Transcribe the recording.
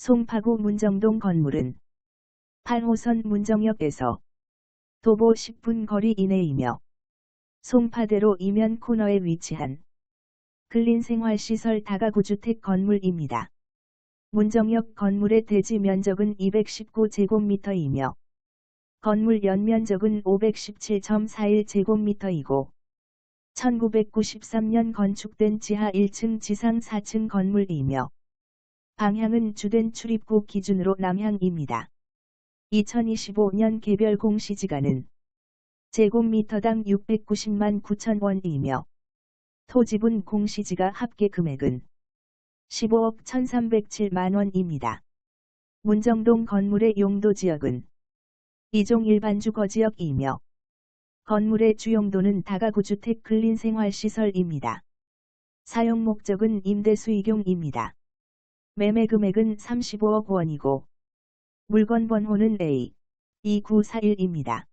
송파구 문정동 건물은 8호선 문정역에서 도보 10분 거리 이내이며 송파대로 이면 코너에 위치한 근린생활시설 다가구주택 건물입니다. 문정역 건물의 대지 면적은 219제곱미터이며 건물 연면적은 517.41제곱미터이고 1993년 건축된 지하 1층 지상 4층 건물이며 방향은 주된 출입구 기준으로 남향입니다. 2025년 개별 공시지가는 제곱미터당 690만 9천 원이며 토지분 공시지가 합계 금액은 15억 1307만 원입니다. 문정동 건물의 용도 지역은 이종 일반 주거 지역이며 건물의 주용도는 다가구 주택 근린생활시설입니다. 사용 목적은 임대 수익용입니다. 매매 금액은 35억 원이고 물건 번호는 A 2941입니다.